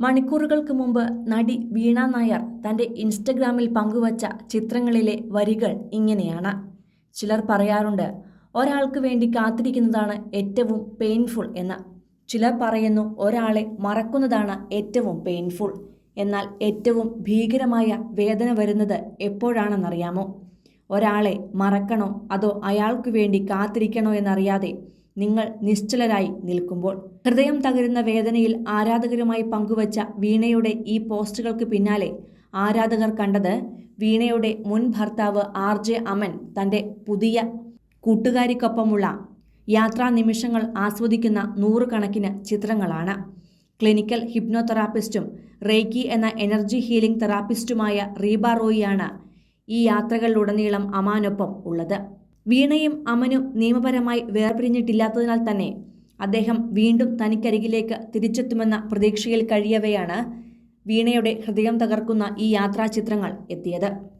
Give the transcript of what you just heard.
മണിക്കൂറുകൾക്ക് മുമ്പ് നടി വീണ നായർ തന്റെ ഇൻസ്റ്റഗ്രാമിൽ പങ്കുവച്ച ചിത്രങ്ങളിലെ വരികൾ ഇങ്ങനെയാണ്. ചിലർ പറയാറുണ്ട് ഒരാൾക്ക് വേണ്ടി കാത്തിരിക്കുന്നതാണ് ഏറ്റവും പെയിൻഫുൾ എന്ന്. ചിലർ പറയുന്നു ഒരാളെ മറക്കുന്നതാണ് ഏറ്റവും പെയിൻഫുൾ എന്നാൽ ഏറ്റവും ഭീകരമായ വേദന വരുന്നത് എപ്പോഴാണെന്നറിയാമോ? ഒരാളെ മറക്കണോ അതോ അയാൾക്കു വേണ്ടി കാത്തിരിക്കണോ എന്നറിയാതെ നിങ്ങൾ നിശ്ചലരായി നിൽക്കുമ്പോൾ ഹൃദയം തകരുന്ന വേദനയിൽ ആരാധകരുമായി പങ്കുവച്ച വീണയുടെ ഈ പോസ്റ്റുകൾക്ക് പിന്നാലെ ആരാധകർ കണ്ടത് വീണയുടെ മുൻ ഭർത്താവ് ആർ ജെ അമൻ തന്റെ പുതിയ കൂട്ടുകാരിക്കൊപ്പമുള്ള യാത്രാ നിമിഷങ്ങൾ ആസ്വദിക്കുന്ന നൂറുകണക്കിന് ചിത്രങ്ങളാണ്. ക്ലിനിക്കൽ ഹിപ്നോതെറാപ്പിസ്റ്റും റേക്കി എന്ന എനർജി ഹീലിംഗ് തെറാപ്പിസ്റ്റുമായ റീബ റോയിയാണ് ഈ യാത്രകളിലുടനീളം അമാനൊപ്പം ഉള്ളത്. വീണയും അമനും നിയമപരമായി വേർപിരിഞ്ഞിട്ടില്ലാത്തതിനാൽ തന്നെ അദ്ദേഹം വീണ്ടും തനിക്കരികിലേക്ക് തിരിച്ചെത്തുമെന്ന പ്രതീക്ഷയിൽ കഴിയവെയാണ് വീണയുടെ ഹൃദയം തകർക്കുന്ന ഈ യാത്രാചിത്രങ്ങൾ എത്തിയത്.